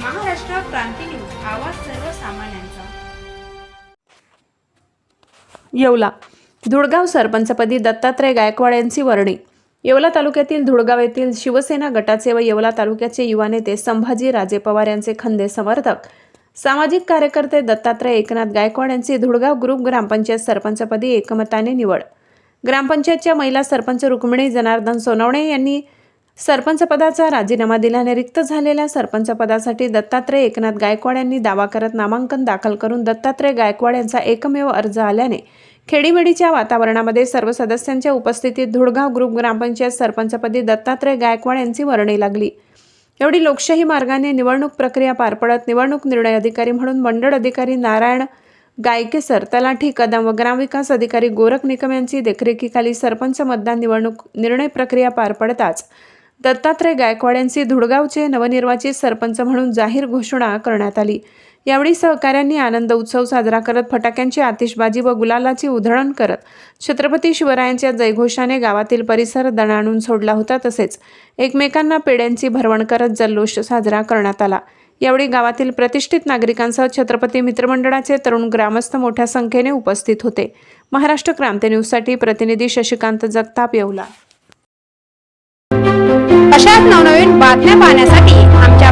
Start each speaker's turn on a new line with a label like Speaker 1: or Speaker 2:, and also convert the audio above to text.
Speaker 1: क्रांती news आवाज सर्वसामान्यांचा.
Speaker 2: येवला. धुळगाव सरपंचपदी दत्तात्रय गायकवाड यांची वर्णी. येवला तालुक्यातील धुळगाव येथील शिवसेना गटाचे व येवला तालुक्याचे युवा नेते संभाजी राजे पवार यांचे खंदे समर्थक. सामाजिक कार्यकर्ते दत्तात्रय एकनाथ गायकवाड यांची धुळगाव ग्रुप ग्रामपंचायत सरपंचपदी एकमताने निवड. ग्रामपंचायतच्या महिला सरपंच रुक्मिणी जनार्दन सोनवणे यांनी सरपंचपदाचा राजीनामा दिल्याने रिक्त झालेल्या सरपंचपदासाठी दत्तात्रय एकनाथ गायकवाड यांनी दावा करत नामांकन दाखल करून दत्तात्रय गायकवाड यांचा एकमेव अर्ज आल्याने खेडीमेडीच्या वातावरणामध्ये सर्व सदस्यांच्या उपस्थितीत धुळगाव ग्रुप ग्रामपंचायत सरपंचपदी दत्तात्रय गायकवाड यांची वर्णी लागली. एवढी लोकशाही मार्गाने निवडणूक प्रक्रिया पार पडत निवडणूक निर्णय अधिकारी म्हणून मंडळ अधिकारी नारायण गायकेसर तलाठी कदम व ग्रामविकास अधिकारी गोरख निकम यांची देखरेखीखाली सरपंच मतदान निवडणूक निर्णय प्रक्रिया पार पडताच दत्तात्रय गायकवाड यांची धुळगावचे नवनिर्वाचित सरपंच म्हणून जाहीर घोषणा करण्यात आली. यावेळी सहकाऱ्यांनी आनंद उत्सव साजरा करत फटाक्यांची आतिषबाजी व गुलालाची उधळण करत छत्रपती शिवरायांच्या जयघोषाने गावातील परिसर दणाणून सोडला होता तसेच एकमेकांना पेड्यांची भरवण करत जल्लोष साजरा करण्यात आला. यावेळी गावातील प्रतिष्ठित नागरिकांसह छत्रपती मित्रमंडळाचे तरुण ग्रामस्थ मोठ्या संख्येने उपस्थित होते. महाराष्ट्र क्रांती न्यूजसाठी प्रतिनिधी शशिकांत जगताप येवला.
Speaker 3: अशाच नवनवीन बातम्या पाहण्यासाठी आमच्या